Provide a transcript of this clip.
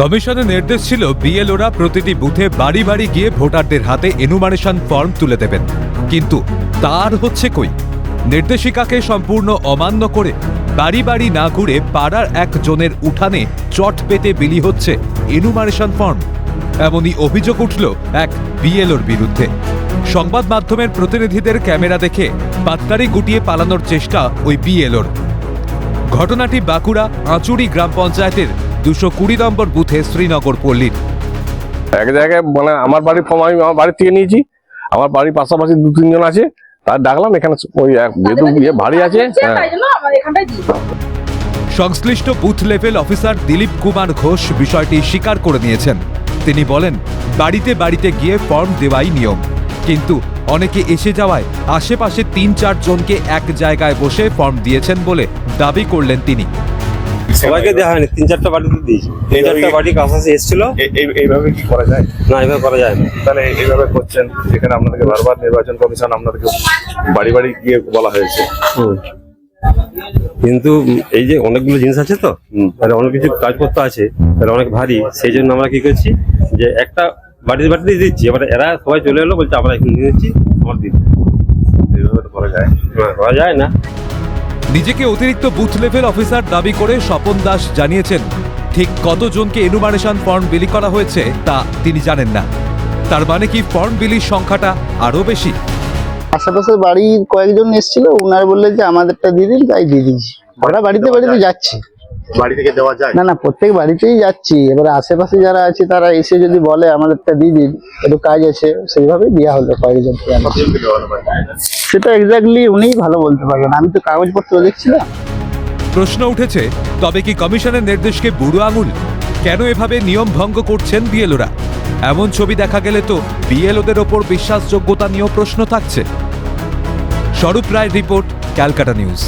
কমিশনের নির্দেশ ছিল বিএলওরা প্রতিটি বুথে বাড়ি বাড়ি গিয়ে ভোটারদের হাতে এনুমারেশন ফর্ম তুলে দেবেন। কিন্তু তার হচ্ছে কই? নির্দেশিকাকে সম্পূর্ণ অমান্য করে বাড়ি বাড়ি না ঘুরে পাড়ার এক জনের উঠানে চট পেতে বিলি হচ্ছে এনুমারেশন ফর্ম এমনই অভিযোগ উঠল এক বিএলওর বিরুদ্ধে। সংবাদ মাধ্যমের প্রতিনিধিদের ক্যামেরা দেখে পাত্তারি গুটিয়ে পালানোর চেষ্টা ওই বিএলওর। ঘটনাটি বাঁকুড়া আঁচুড়ি গ্রাম পঞ্চায়েতের দুশো কুড়ি নম্বর বুথে শ্রীনগর পল্লীর। এক জায়গায় মানে আমার বাড়ির ফর্ম আমি আমার বাড়ি থেকে নিয়েছি আমার বাড়ির পাশাপাশি দু তিনজন আছে তার ডাকলাম এখানে ওই যেহেতু ইয়ে ভারী আছে হ্যাঁ। সংশ্লিষ্ট booth level officer Dilip Kumar Ghosh বিষয়টি স্বীকার করে নিয়েছেন। তিনি বলেন বাড়িতে বাড়িতে গিয়ে ফর্ম দেওয়াই নিয়ম। কিন্তু অনেকে এসে যাওয়ায় আশেপাশে তিন চার জনকে এক জায়গায় বসে ফর্ম দিয়েছেন বলে দাবি করলেন তিনি। সবাইকে দেওয়া হয়নি তিন চারটা বাড়িতে দিয়েছি। তিন চারটা বাড়ি কাছাকাছি এসেছিল। এই- এই- এইভাবে কি করা যায়? না এভাবে করা যায় না। তাহলে এইভাবে করছেন যেখানে আপনাদেরকে বারবার নির্বাচন কমিশন আপনাদেরকে বাড়ি বাড়ি গিয়ে বলা হয়েছে। কিন্তু এই যে অনেকগুলো জিনিস আছে তো তাহলে অনেক কিছু কাজপত্র আছে তাহলে অনেক ভারী। সেই জন্য আমরা কি করছি যে একটা বাড়িতে বাড়িতে দিচ্ছি এবার এরা সবাই চলে এলো বলছে আমরা এখানে নিয়ে নিচ্ছি আমার দিন। এইভাবে তো করা যায়। হ্যাঁ, করা যায় না। নিজেকে অতিরিক্ত বুথ লেভেল অফিসার দাবি করে স্বপন দাস জানিয়েছেন, ঠিক কতজনকে এনুমারেশন ফর্ম বিলি করা হয়েছে তা তিনি জানেন না। তার মানে কি ফর্ম বিলির সংখ্যাটা আরও বেশি? আশেপাশে বাড়ির কয়েকজন এসেছিল ওনারা বললেন যে আমাদেরটা দিয়ে দিন, তাই দিয়ে দিয়েছি। ওরা বাড়িতে বাড়িতে যাচ্ছে। বাড়ি থেকে দেওয়া যায়? না না প্রত্যেক বাড়িতেই যাচ্ছি। এবারে আশেপাশে যারা আছে তারা এসে যদি বলে আমাদেরটা দিয়ে দিন একটু কাজ আছে সেইভাবে দেওয়া হলো কয়েকজনকে আর কি। কতজনকে দেওয়া হলো বাড়ি? সেটা এক্স্যাক্টলি উনিই ভালো বলতে পারবেন। আমি তো কাগজপত্র দেখছিলাম। প্রশ্ন উঠেছে তবে কি কমিশনের নির্দেশকে বুড়ো আঙুল? কেন এভাবে নিয়ম ভঙ্গ করছেন বিএলওরা? এমন ছবি দেখা গেলে তো বিএলওদের ওপর বিশ্বাসযোগ্যতা নিয়েও প্রশ্ন থাকছে। স্বরূপ রায় রিপোর্ট ক্যালকাটা নিউজ।